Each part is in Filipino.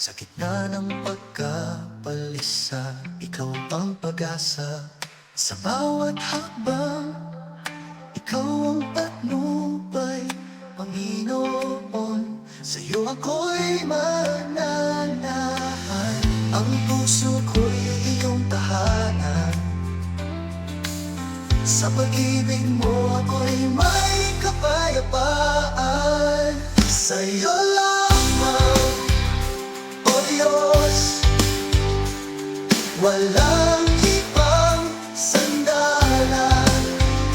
Sa gitna ng pagkapalisa Ikaw ang pag-asa. Sa bawat hakbang Ikaw ang patnubay Panginoon Sa'yo ako'y mananahan Ang puso ko'y iyong tahanan. Sa pag-ibig mo ako'y may kapayapaan. Sa'yo lamang, O Diyos. Walang ibang sandalan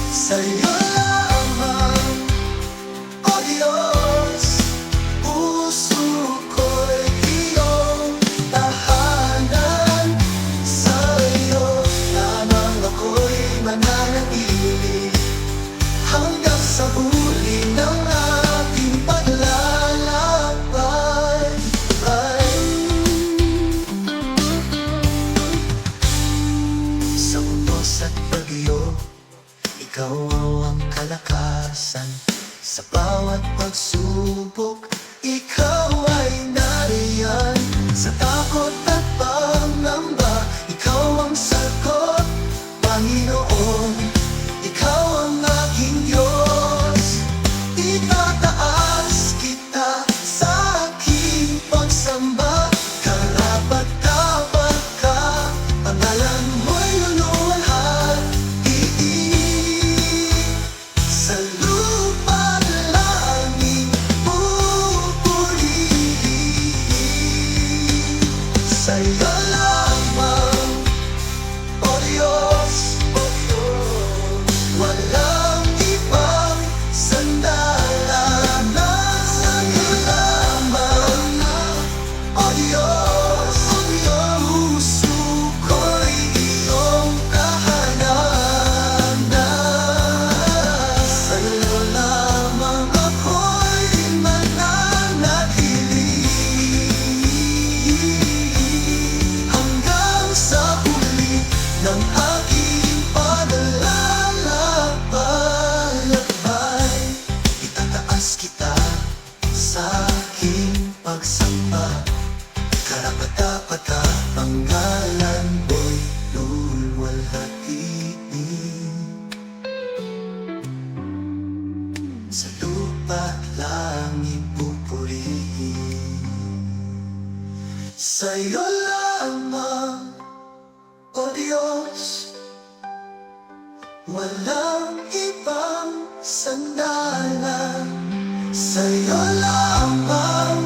Sa'yo Kita sa aking pagsamba. Karapat dapat ka pangalan mo'y lulwalhatiin Sa lupa langit pupurihin Sa'yo lamang, O Diyos Walang ibang sandalan Sa'yo lamang,